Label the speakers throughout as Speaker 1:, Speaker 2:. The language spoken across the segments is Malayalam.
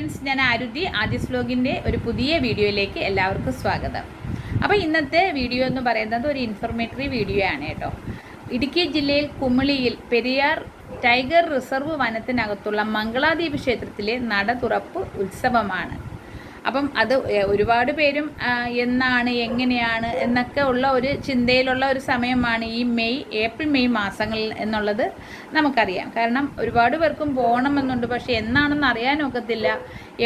Speaker 1: ഫ്രണ്ട്സ് ഞാൻ ആരുതി. ആദ്യസ് വ്ലോഗിന്റെ ഒരു പുതിയ വീഡിയോയിലേക്ക് എല്ലാവർക്കും സ്വാഗതം. അപ്പോൾ ഇന്നത്തെ വീഡിയോ എന്ന് പറയുന്നത് ഒരു ഇൻഫർമേറ്ററി വീഡിയോ ആണ് കേട്ടോ. ഇടുക്കി ജില്ലയിൽ കുമിളിയിൽ പെരിയാർ ടൈഗർ റിസർവ് വനത്തിനകത്തുള്ള മംഗളാദ്വീപ് ക്ഷേത്രത്തിലെ നട തുറപ്പ് ഉത്സവമാണ്. അപ്പം അത് ഒരുപാട് പേരും എന്നാണ് എങ്ങനെയാണ് എന്നൊക്കെ ഉള്ള ഒരു ചിന്തയിലുള്ള ഒരു സമയമാണ് ഈ മെയ് ഏപ്രിൽ മെയ് മാസങ്ങളിൽ എന്നുള്ളത് നമുക്കറിയാം. കാരണം ഒരുപാട് പേർക്കും പോകണമെന്നുണ്ട്. പക്ഷെ എന്നാണെന്ന് അറിയാനൊക്കത്തില്ല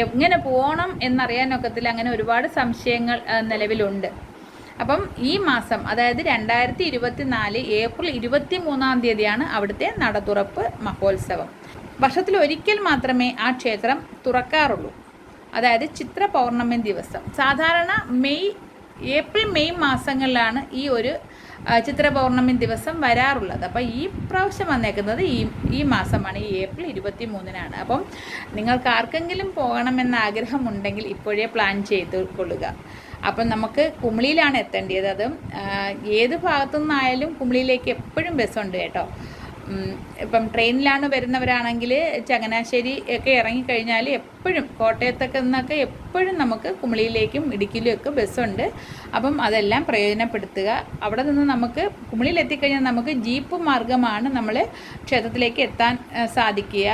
Speaker 1: എങ്ങനെ പോകണം എന്നറിയാനൊക്കത്തില്ല അങ്ങനെ ഒരുപാട് സംശയങ്ങൾ നിലവിലുണ്ട്. അപ്പം ഈ മാസം അതായത് രണ്ടായിരത്തി ഇരുപത്തി നാല് ഏപ്രിൽ ഇരുപത്തി മൂന്നാം തീയതിയാണ് അവിടുത്തെ നടതുറപ്പ് മഹോത്സവം. വർഷത്തിൽ ഒരിക്കൽ മാത്രമേ ആ ക്ഷേത്രം തുറക്കാറുള്ളൂ. അതായത് ചിത്ര പൗർണമി ദിവസം. സാധാരണ മെയ് ഏപ്രിൽ മെയ് മാസങ്ങളിലാണ് ഈ ഒരു ചിത്ര പൗർണമി ദിവസം വരാറുള്ളത്. അപ്പോൾ ഈ പ്രാവശ്യം വന്നേക്കുന്നത് ഈ ഈ മാസമാണ്. ഈ ഏപ്രിൽ ഇരുപത്തി മൂന്നിനാണ് അപ്പം നിങ്ങൾക്ക് ആർക്കെങ്കിലും പോകണമെന്ന ആഗ്രഹമുണ്ടെങ്കിൽ ഇപ്പോഴേ പ്ലാൻ ചെയ്ത് കൊള്ളുക. അപ്പം നമുക്ക് കുമിളിയിലാണ് എത്തേണ്ടത്. അത് ഏത് ഭാഗത്തു നിന്നായാലും കുമിളിയിലേക്ക് എപ്പോഴും ബസ്സുണ്ട് കേട്ടോ. ഇപ്പം ട്രെയിനിലാണ് വരുന്നവരാണെങ്കിൽ ചങ്ങനാശ്ശേരി ഒക്കെ ഇറങ്ങിക്കഴിഞ്ഞാൽ എപ്പോഴും കോട്ടയത്തൊക്കെ നിന്നൊക്കെ എപ്പോഴും നമുക്ക് കുമിളിയിലേക്കും ഇടുക്കിയിലും ഒക്കെ ബസ്സുണ്ട്. അപ്പം അതെല്ലാം പ്രയോജനപ്പെടുത്തുക. അവിടെ നിന്ന് നമുക്ക് കുമിളിയിൽ എത്തിക്കഴിഞ്ഞാൽ നമുക്ക് ജീപ്പ് മാർഗമാണ് നമ്മൾ ക്ഷേത്രത്തിലേക്ക് എത്താൻ സാധിക്കുക.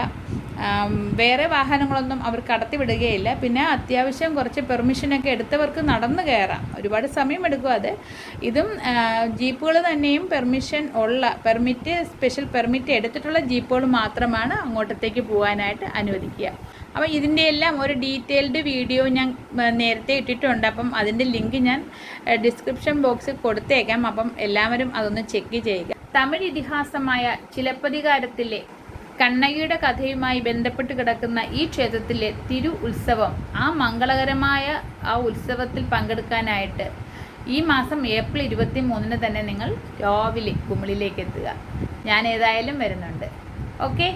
Speaker 1: വേറെ വാഹനങ്ങളൊന്നും അവർ കടത്തിവിടുകയില്ല പിന്നെ അത്യാവശ്യം കുറച്ച് പെർമിഷനൊക്കെ എടുത്തവർക്ക് നടന്നു കയറാം. ഒരുപാട് സമയം എടുക്കും അത്. ഇതും ജീപ്പുകൾ തന്നെയും പെർമിഷൻ ഉള്ള പെർമിറ്റ് സ്പെഷ്യൽ പെർമിറ്റ് എടുത്തിട്ടുള്ള ജീപ്പുകൾ മാത്രമാണ് അങ്ങോട്ടത്തേക്ക് പോകാനായിട്ട് അനുവദിക്കുക. അപ്പം ഇതിന്റെ എല്ലാം ഒരു ഡീറ്റെയിൽഡ് വീഡിയോ ഞാൻ നേരത്തെ ഇട്ടിട്ടുണ്ട്. അപ്പം അതിന്റെ ലിങ്ക് ഞാൻ ഡിസ്ക്രിപ്ഷൻ ബോക്സിൽ കൊടുത്തേക്കാം. അപ്പം എല്ലാവരും അതൊന്ന് ചെക്ക് ചെയ്യുക. തമിഴ് ഇതിഹാസമായ ചിലപ്പതികാരത്തിലെ കണ്ണകിയുടെ കഥയുമായി ബന്ധപ്പെട്ട് കിടക്കുന്ന ഈ ക്ഷേത്രത്തിലെ തിരു ഉത്സവം ആ മംഗളകരമായ ആ ഉത്സവത്തിൽ പങ്കെടുക്കാനായിട്ട് ഈ മാസം ഏപ്രിൽ ഇരുപത്തി മൂന്നിന് തന്നെ നിങ്ങൾ രാവിലെ കുമിളിലേക്ക് എത്തുക. ഞാൻ ഏതായാലും വരുന്നുണ്ട്. ഓക്കെ?